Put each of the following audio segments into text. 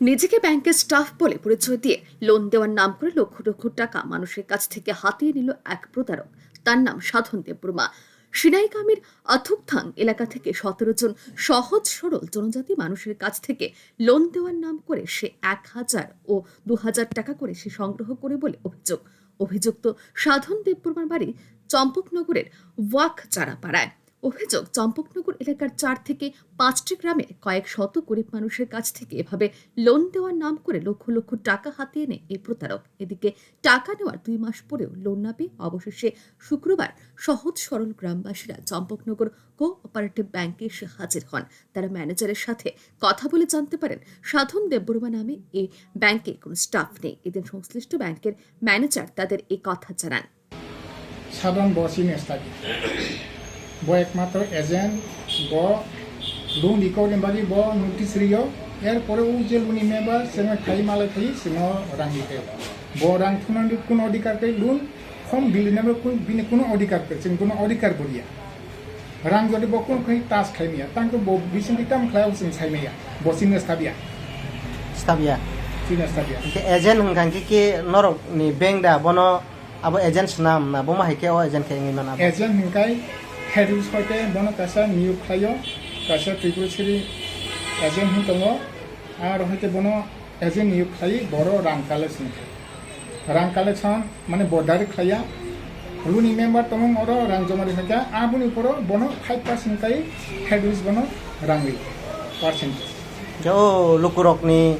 নিজেকে ব্যাংকের স্টাফ বলে পরিচয় দিয়ে লোন দেওয়ার নাম করে লক্ষ লক্ষ টাকা মানুষের কাছ থেকে হাতিয়ে নিল এক প্রতারক। তার নাম সাধন দেববর্মা। সিনাইকামির আথুকথাং এলাকা থেকে সতেরো জন সহজ সরল জনজাতি মানুষের কাছ থেকে লোন দেওয়ার নাম করে সে এক হাজার ও দু হাজার টাকা করে সে সংগ্রহ করে বলে অভিযোগ। অভিযুক্ত সাধন দেববর্মার বাড়ি চম্পকনগরের ওয়াক চারাপাড়ায় অভিযোগ, চম্পকনগর এলাকার চার থেকে পাঁচটি গ্রামে কয়েক শত গরিব মানুষের কাছ থেকে এভাবে লোন দেওয়ার নাম করে লক্ষ লক্ষ টাকা হাতিয়ে নেয় এই প্রতারক। এদিকে টাকা নেওয়ার দুই মাস পরেও লোন না পেয়ে অবশেষে শুক্রবার সহজ সরল গ্রামবাসীরা চম্পকনগর কো অপারেটিভ ব্যাংকে এসে হাজির হন। তারা ম্যানেজারের সাথে কথা বলে জানতে পারেন, সাধন দেববর্মা নামে এই ব্যাংকে কোনো স্টাফ নেই। এদিন সংশ্লিষ্ট ব্যাংকের ম্যানেজার তাদের এই কথা জানান। বো একমাত্র এজেন্ট ব লোন রিকভারি ব নোটিস রিও এরপরে ও যে লোন ইমেবা সে খাই মালে খাই সে রাং দিতে ব রাং থুনানি কোনো অধিকারকে লোন খম বিলিনেবে বিনে কোনো অধিকার করে সেম কোনো অধিকার বলিয়া। রাং যদি ব কোন খাই তাস খাইমিয়া তাকে ব বিসিন দিতাম খাইও সেম সাইমিয়া বসিনে স্থাবিয়া। স্থাবিয়া। সিনে স্থাবিয়া। এজেন্ট হংকাং কি কি নরক নি বেংদা বনো এজেন্ট নাম না বমা হাইকে ও এজেন্ট খাই agent bo mahike o agent ke ngi mana. Agent হিংকাই হেড ইউজ হইতে বন কাসা নিয়োগ খাইও কাসা ত্রিপুরশ্রী এজেন্ট হিং দङ আর হইতে বন এজেন্ট নিয়োগ খাই বড় রাং কালেকশন রাং কালেকশন মানে বর্ডার খাইয়া লুনি মেম্বার দङ অর রাং জমারি খাইয়া আবুনি পর বন ফাইভ পার্সেন্ট খাই হেড ইউজ বন রাঙি percentage Jo lukurok ni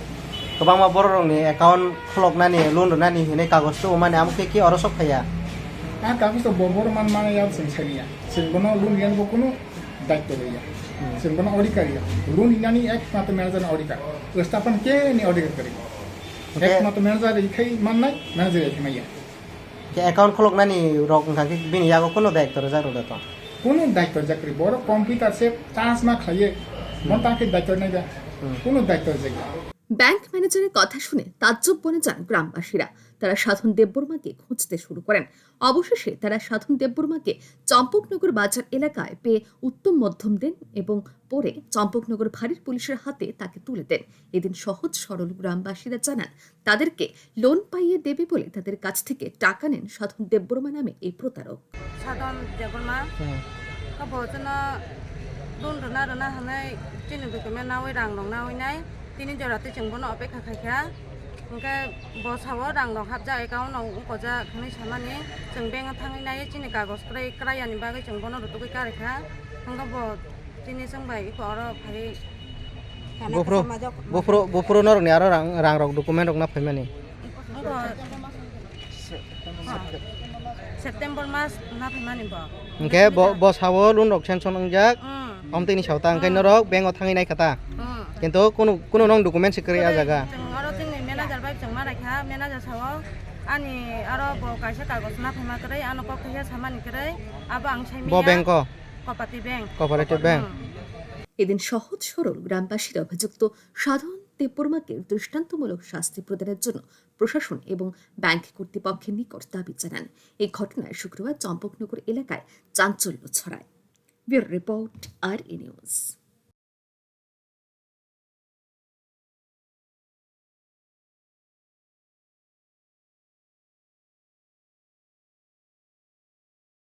kobang ma borok ni, account khlok nani, loan nani, hine kagos to mane আর তাৰপিছত বৰ্বৰমান মানে ইয়াত চেঞ্চাৰিয়া চেনবনা লোন ইয়ানব কোনো দায়িত্ব লইয়া চেনবনা অধিকারিয়া লোন ইনানি একমাত্র ম্যানেজার অধিকার স্থাপন কে নি অধিকার করি একমাত্র ম্যানেজার ইখাই মান নাই ম্যানেজার ইখাই মাইয়া অ্যাকাউন্ট খোলক নানি রক কাকে বিনি ইয়াগো কোনো দায়িত্ব রাজার ওটা তো কোনো দায়িত্ব চাকরি বড় কম্পিউটার সে চান্স না খাইয়ে মন তাকে দায়িত্ব নাই কোনো দায়িত্ব জায়গা ব্যাংক ম্যানেজারের কথা শুনে তাজ্জব বনে যান গ্রামবাসীরা। তারা সাধন দেববর্মাকে খুঁজতে শুরু করেন। অবশেষে তারা সাধন দেববর্মাকে চম্পকনগর বাজার এলাকায় পেয়ে উত্তম মধ্যম দেন এবং পরে চম্পকনগর ভারীর পুলিশের হাতে তাকে তুলে দেন। এদিন সহজ সরল গ্রামবাসীরা জানান তাদেরকে লোন পাইয়ে দেবে বলে তাদের কাছ থেকে টাকা নেন সাধন দেববর্মা নামে এই প্রতারক। সাধন দেববর্মা? লোন রনা না ওই rang dong nawi nai tini no ope kha kha hingke bo sawo rang dong hapja account no ko ja khani samani cheng beng thangi nai chini kagos krai krayani bagai chengbo no rutu kai kare kha hingke bo tini sengbai ko oro phari Bofro bofro bofro norok ni aro rang rang rok document rok na phaimani. September mas na phimani bo Hingke bo bo sawo loan rok sanction ongjak um om tini sauta hingke norok bank o thangi nai kata. um কিন্তু কোনো কোনো নং document sikri a jaga. जों आरो जोंनि manager bye जों मारायखा manager Sao आनि आरो ब कायसे कागज ना फैमा करे आनो क खैया सामानि करे आबो आं साइमिया Bo bank ko कपाति bank cooperative bank. এদিন সহজ সরল গ্রামবাসীরা অভিযুক্ত সাধারণ দেববর্মাকে দৃষ্টান্তমূলক শাস্তি প্রদানের জন্য প্রশাসন এবং ব্যাংক কর্তৃপক্ষের নিকট দাবি জানান এই ঘটনায় শুক্রবার চম্পকনগর এলাকায় চাঞ্চল্য ছড়ায় ব্যুরো রিপোর্ট আর এ নিউজ